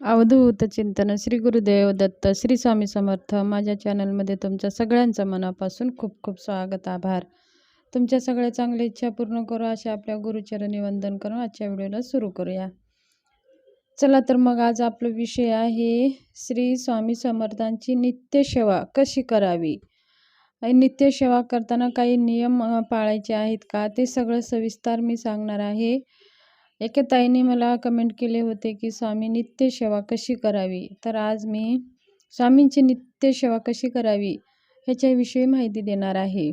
अवधूत चिंतन श्री गुरुदेव दत्त श्री स्वामी समर्थ माझ्या चॅनलमध्ये तुमच्या सगळ्यांचं मनापासून खूप खूप स्वागत आभार. तुमच्या सगळ्या चांगल्या इच्छा पूर्ण करू अशा आपल्या गुरुचरणी वंदन करून आजच्या व्हिडिओला सुरू करूया. चला तर मग आज आपला विषय आहे श्री स्वामी समर्थांची नित्यसेवा कशी करावी? नित्यसेवा करताना काही नियम पाळायचे आहेत का? ते सगळं सविस्तर मी सांगणार आहे. एके ताईने मला कमेंट केले होते की स्वामी नित्यसेवा कशी करावी? तर आज मी स्वामींची नित्यसेवा कशी करावी ह्याच्याविषयी माहिती देणार आहे.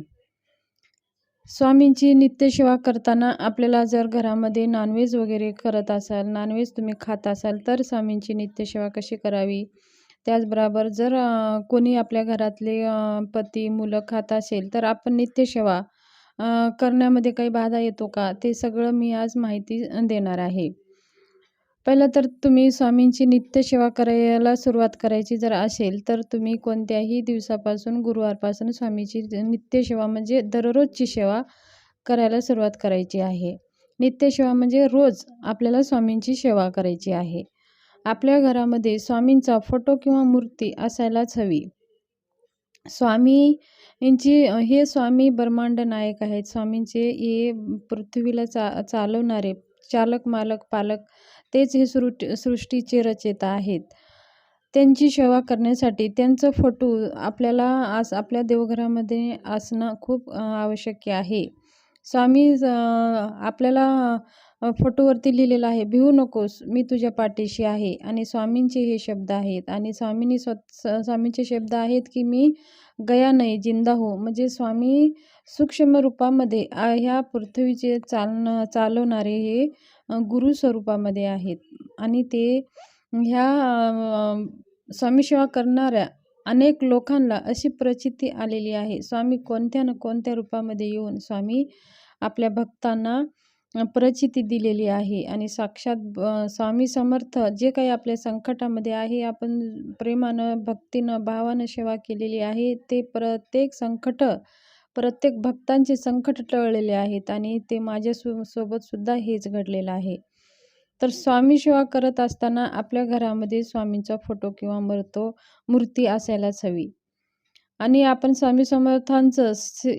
स्वामींची नित्यसेवा करताना आपल्याला जर घरामध्ये नॉनव्हेज वगैरे करत असाल नॉनव्हेज तुम्ही खात असाल तर स्वामींची नित्यसेवा कशी करावी? त्याचबरोबर जर कोणी आपल्या घरातले पती मुलं खात असेल तर आपण नित्यसेवा करण्यामध्ये काही बाधा येतो का? ते सगळं मी आज माहिती देणार आहे. पहिलं तर तुम्ही स्वामींची नित्यसेवा करायला सुरुवात करायची जर असेल तर तुम्ही कोणत्याही दिवसापासून गुरुवारपासून स्वामीची नित्यसेवा म्हणजे दररोजची सेवा करायला सुरुवात करायची आहे. नित्यसेवा म्हणजे रोज आपल्याला स्वामींची सेवा करायची आहे. आपल्या घरामध्ये स्वामींचा फोटो किंवा मूर्ती असायलाच हवी. स्वामी यांची हे स्वामी ब्रह्मांड नायक आहेत. स्वामींचे हे पृथ्वीला चा चालवणारे चालक मालक पालक तेच हे सृ सृष्टीचे रचयिता आहेत. त्यांची सेवा करण्यासाठी त्यांचं फोटो आपल्याला आस आपल्या देवघरामध्ये असणं खूप आवश्यक आहे. स्वामी आपल्याला फोटोवरती लिहिलेलं आहे भिवू नकोस मी तुझ्या पाठीशी आहे आणि स्वामींचे हे शब्द आहेत आणि स्वामींनी स्व स्वामींचे शब्द आहेत की मी गया नाही जिंदा हो. म्हणजे स्वामी सूक्ष्म रूपामध्ये ह्या पृथ्वीचे चालणं चालवणारे हे गुरु स्वरूपामध्ये आहेत आणि ते ह्या स्वामी सेवा करणाऱ्या अनेक लोकांना अशी प्रचिती आलेली आहे. स्वामी कोणत्या ना कोणत्या रूपामध्ये येऊन स्वामी आपल्या भक्तांना प्रचिती दिलेली आहे आणि साक्षात स्वामी समर्थ जे काही आपल्या संकटामध्ये आहे आपण प्रेमानं भक्तीनं भावानं सेवा केलेली आहे ते प्रत्येक संकट प्रत्येक भक्तांचे संकट टळलेले आहेत आणि ते माझ्या सो सोबतसुद्धा हेच घडलेलं आहे. तर स्वामी सेवा करत असताना आपल्या घरामध्ये स्वामींचा फोटो किंवा मरतो मूर्ती असायलाच हवी. आणि आपण स्वामी समर्थांचं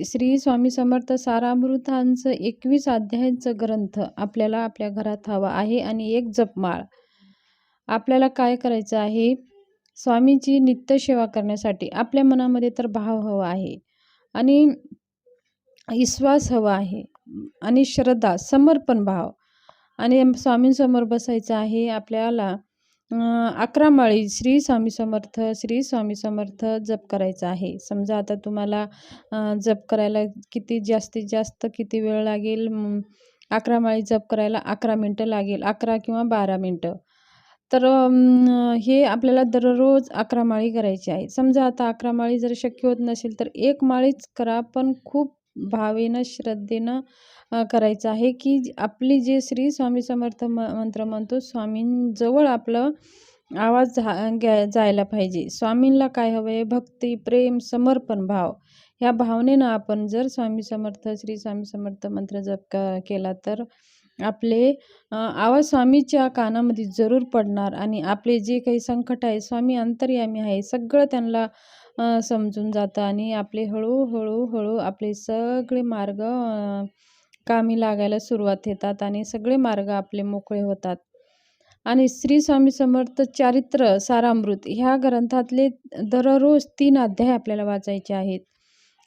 श्री स्वामी समर्थ सारामृतांचं एकवीस अध्यायांचं ग्रंथ आपल्याला आपल्या घरात हवा आहे आणि एक जपमाळ. आपल्याला काय करायचं आहे? स्वामींची नित्यसेवा करण्यासाठी आपल्या मनामध्ये तर भाव हवा आहे आणि विश्वास हवा आहे आणि श्रद्धा समर्पण भाव. आणि स्वामींसमोर बसायचं आहे आपल्याला अकरा माळी श्री स्वामी समर्थ श्री स्वामी समर्थ जप करायचा आहे. समजा आता तुम्हाला जप करायला किती जास्तीत जास्त किती वेळ लागेल? अकरा माळी जप करायला अकरा मिनटं लागेल. अकरा किंवा बारा मिनटं. तर हे आपल्याला दररोज अकरा माळी करायची आहे. समजा आता अकरा माळी जर शक्य होत नसेल तर एक माळीच करा पण खूप भावेनं श्रद्धेनं करायचं आहे की आपली जे श्री स्वामी समर्थ म मंत्र म्हणतो स्वामींजवळ आपलं आवाज घ्या जायला पाहिजे. स्वामींना काय हवं आहे भक्ती प्रेम समर्पण भाव. ह्या भावनेनं आपण जर स्वामी समर्थ श्री स्वामी समर्थ मंत्र जप केला तर आपले आवाज स्वामीच्या कानामध्ये जरूर पडणार आणि आपले जे काही संकट आहे स्वामी अंतर्यामी आहे सगळं त्यांना समजून जातं आणि आपले हळूहळू हळू आपले सगळे मार्ग कामी लागायला सुरुवात होतात आणि सगळे मार्ग आपले मोकळे होतात. आणि श्री स्वामी समर्थ चारित्र सारामृत ह्या ग्रंथातले दररोज तीन अध्याय आपल्याला वाचायचे आहेत.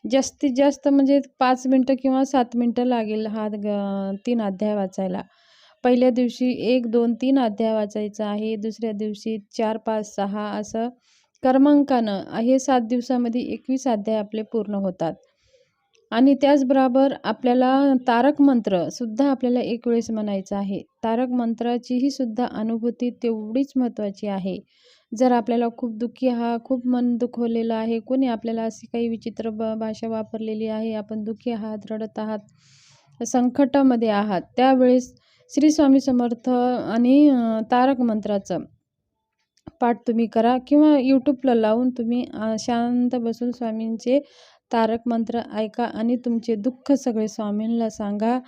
जास्तीत जास्त म्हणजे पाच मिनटं किंवा सात मिनटं लागेल हा ग तीन अध्याय वाचायला. पहिल्या दिवशी एक दोन तीन अध्याय वाचायचा आहे. दुसऱ्या दिवशी चार पाच सहा असं क्रमांकानं हे सात दिवसामध्ये एकवीस अध्याय आपले पूर्ण होतात. आणि त्याचबरोबर आपल्याला तारक मंत्रसुद्धा आपल्याला एक वेळेस म्हणायचं आहे. तारक मंत्राचीही सुद्धा अनुभूती तेवढीच महत्त्वाची आहे. जर आपल्याला खूप दुःखी हा खूप मन दुखवलेलं आहे कोणी आपल्याला अशी काही विचित्र ब भाषा वापरलेली आहे आपण दुःखी आहात रडत आहात संकटामध्ये आहात त्यावेळेस श्री स्वामी समर्थ आणि तारक मंत्राचं पाठ तुम्ही करा किंवा यूट्यूबला लावून तुम्ही शांत बसून स्वामींचे तारक मंत्र ऐका आणि तुमचे दुःख सगळे स्वामींना सांगा.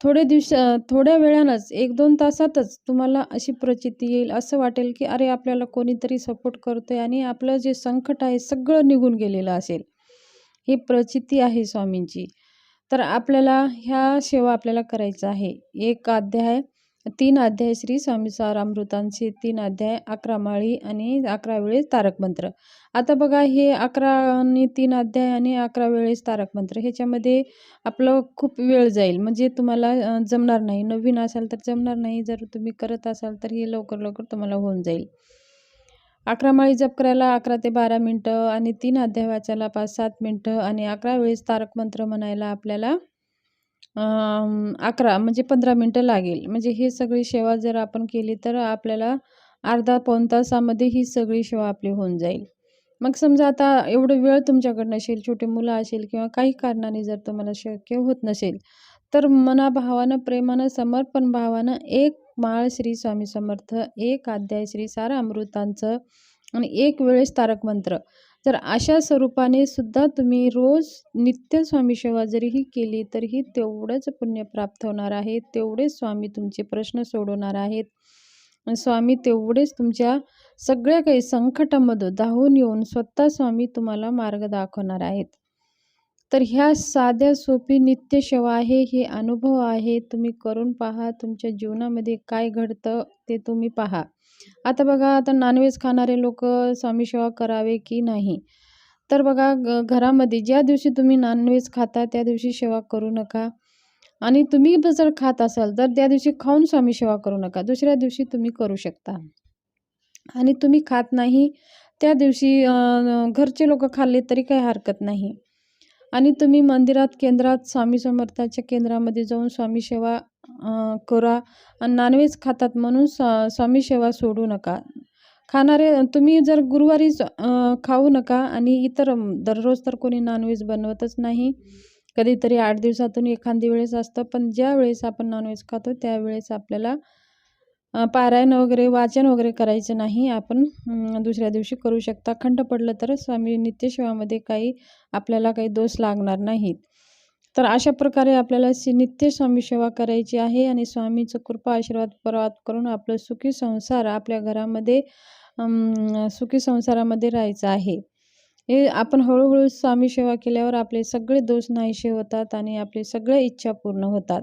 थोडे दिवस थोड्या वेळानंच एक दोन तासातच तुम्हाला अशी प्रचिती येईल असं वाटेल की अरे आपल्याला कोणीतरी सपोर्ट करतो आहे आणि आपलं जे संकट आहे सगळं निघून गेलेलं असेल. ही प्रचिती आहे स्वामींची. तर आपल्याला ह्या सेवा आपल्याला करायचं आहे. एक अध्याय तीन अध्याय श्री स्वामी सारामृतांचे तीन अध्याय अकरा माळी आणि अकरा वेळेस तारक मंत्र. आता बघा हे अकरा आणि तीन अध्याय आणि अकरा वेळेस तारक मंत्र ह्याच्यामध्ये आपलं खूप वेळ जाईल. म्हणजे तुम्हाला जमणार नाही. नवीन असाल तर जमणार नाही. जर तुम्ही करत असाल तर हे लवकर लवकर तुम्हाला होऊन जाईल. अकरा माळी जप करायला अकरा ते बारा मिनटं आणि तीन अध्याय वाचायला पाच सात मिनटं आणि अकरा वेळेस तारक मंत्र म्हणायला आपल्याला अकरा म्हणजे पंधरा मिनटं लागेल. म्हणजे हे सगळी सेवा जर आपण केली तर आपल्याला अर्धा पाऊण तासामध्ये ही सगळी सेवा आपली होऊन जाईल. मग समजा आता एवढं वेळ तुमच्याकडनं नसेल छोटे मुलं असेल किंवा काही कारणाने जर तुम्हाला शक्य होत नसेल तर मनाभावानं प्रेमानं समर्पण भावानं एक माळ श्री स्वामी समर्थ एक अध्याय श्री सारा अमृतांचं आणि एक वेळेस तारक मंत्र. तर अशा स्वरूपाने सुद्धा तुम्ही रोज नित्य स्वामी सेवा जरीही केली तरीही तेवढंच पुण्य प्राप्त होणार आहे तेवढेच स्वामी तुमचे प्रश्न सोडवणार आहेत. स्वामी तेवढेच तुमच्या सगळ्या काही संकटामधून धावून येऊन स्वतः स्वामी तुम्हाला मार्ग दाखवणार आहेत. तर ह्या साध्या सोपी नित्य सेवा आहे हे अनुभव आहे तुम्ही करून पहा तुमच्या जीवनामध्ये काय घडतं ते तुम्ही पहा. आता बघा आता नॉनव्हेज खाणारे लोक स्वामी सेवा करावे की नाही? तर बघा ग घरामध्ये ज्या दिवशी तुम्ही नॉनव्हेज खाता त्या दिवशी सेवा करू नका. आणि तुम्ही जर खात असाल तर त्या दिवशी खाऊन स्वामी सेवा करू नका. दुसऱ्या दिवशी तुम्ही करू शकता. आणि तुम्ही खात नाही त्या दिवशी घरचे लोक खाल्ले तरी काही हरकत नाही. आणि तुम्ही मंदिरात केंद्रात स्वामी समर्थाच्या केंद्रामध्ये जाऊन स्वामी सेवा करा आणि नॉनव्हेज खातात म्हणून स्वा स्वामी सेवा सोडू नका. खाणारे तुम्ही जर गुरुवारी खाऊ नका आणि इतर दररोज तर कोणी नॉनव्हेज बनवतच नाही. कधीतरी आठ दिवसातून एखादी वेळेस असतं पण ज्या वेळेस आपण नॉनव्हेज खातो त्यावेळेस आपल्याला पारायण वगैरे वाचन वगैरे करायचं नाही. आपण दुसऱ्या दिवशी करू शकता. खंड पडलं तर स्वामी नित्यसेवामध्ये काही आपल्याला काही दोष लागणार नाहीत. तर अशा प्रकारे आपल्याला नित्य स्वामी सेवा करायची आहे आणि स्वामीचं कृपा आशीर्वाद प्राप्त करून आपलं सुखी संसार आपल्या घरामध्ये सुखी संसारामध्ये राहायचं आहे. हे आपण हळूहळू स्वामी सेवा केल्यावर आपले सगळे दोष नाहीसे होतात आणि आपले सगळे इच्छा पूर्ण होतात.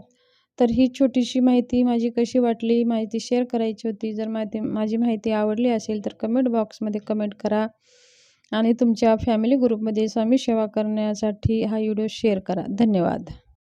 तर ही छोटीशी माहिती माझी कशी वाटली माहिती शेअर करायची होती. जर माहिती माझी माहिती आवडली असेल तर कमेंट बॉक्समध्ये कमेंट करा. आणि तुमच्या फॅमिली ग्रुपमध्ये स्वामी सेवा करण्यासाठी हा व्हिडिओ शेअर करा. धन्यवाद.